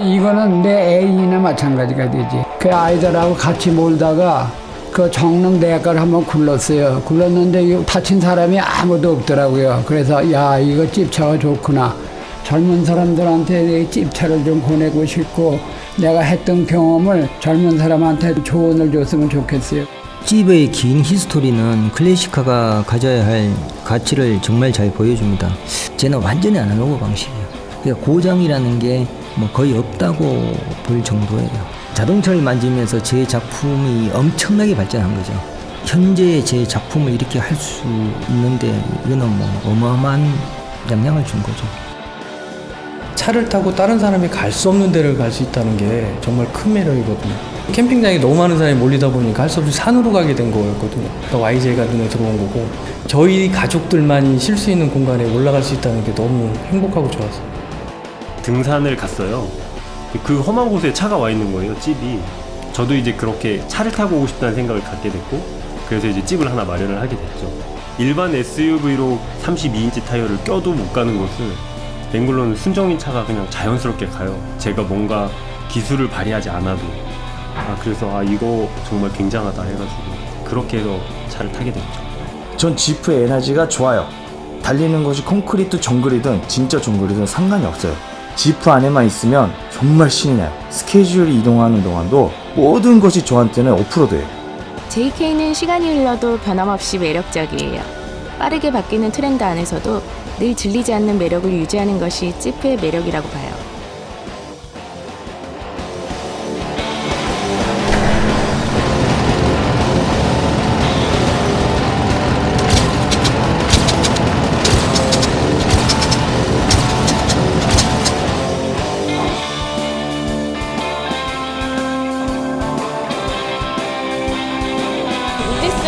이거는 내 애인이나 마찬가지가 되지. 그 아이들하고 같이 몰다가 그 정릉 대학가를 한번 굴렀어요. 굴렀는데 이 다친 사람이 아무도 없더라고요. 그래서 야 이거 찝차가 좋구나. 젊은 사람들한테 이 찝차를 좀 보내고 싶고 내가 했던 경험을 젊은 사람한테 조언을 줬으면 좋겠어요. 찝의 긴 히스토리는 클래식화가 가져야 할 가치를 정말 잘 보여줍니다. 쟤는 완전히 아날로그 방식이에요. 그러니까 고장이라는 게 뭐 거의 없다고 볼 정도예요. 자동차를 만지면서 제 작품이 엄청나게 발전한 거죠. 현재 제 작품을 이렇게 할 수 있는데 이거는 뭐 어마어마한 영향을 준 거죠. 차를 타고 다른 사람이 갈 수 없는 데를 갈 수 있다는 게 정말 큰 매력이거든요. 캠핑장에 너무 많은 사람이 몰리다 보니까 할 수 없이 산으로 가게 된 거였거든요. 그러니까 YJ가 눈에 들어온 거고 저희 가족들만이 쉴 수 있는 공간에 올라갈 수 있다는 게 너무 행복하고 좋았어요. 등산을 갔어요. 그 험한 곳에 차가 와 있는 거예요, 찝이. 저도 이제 그렇게 차를 타고 오고 싶다는 생각을 갖게 됐고, 그래서 이제 찝을 하나 마련을 하게 됐죠. 일반 SUV로 32인치 타이어를 껴도 못 가는 곳을 랭글러는 순정인 차가 그냥 자연스럽게 가요. 제가 뭔가 기술을 발휘하지 않아도. 아, 그래서 아, 이거 정말 굉장하다 해가지고, 그렇게 해서 차를 타게 됐죠. 전 지프의 에너지가 좋아요. 달리는 것이 콘크리트 정글이든 진짜 정글이든 상관이 없어요. 지프 안에만 있으면 정말 신이 나요. 스케줄이 이동하는 동안도 모든 것이 저한테는 오프로드예요. JK는 시간이 흘러도 변함없이 매력적이에요. 빠르게 바뀌는 트렌드 안에서도 늘 질리지 않는 매력을 유지하는 것이 찌프의 매력이라고 봐요.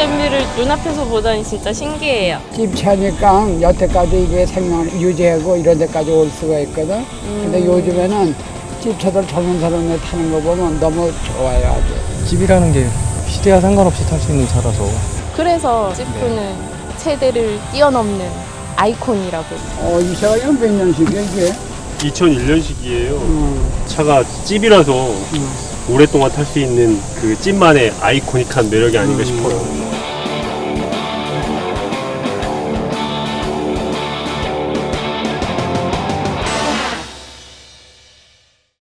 UDCMB를 눈앞에서 보다니 진짜 신기해요. 찝차니까 여태까지 이게 생명 유지하고 이런 데까지 올 수가 있거든. 근데 요즘에는 찝차들 젊은 사람들 타는 거 보면 너무 좋아요 아주. 집이라는 게 시대와 상관없이 탈 수 있는 차라서 그래서 지프는 세대를 뛰어넘는 아이콘이라고. 어, 이 차가 이건 몇 년식이야 이게? 2001년식이에요. 음. 차가 찝이라서 오랫동안 탈 수 있는 그 찝만의 아이코닉한 매력이 아닌가 싶어요.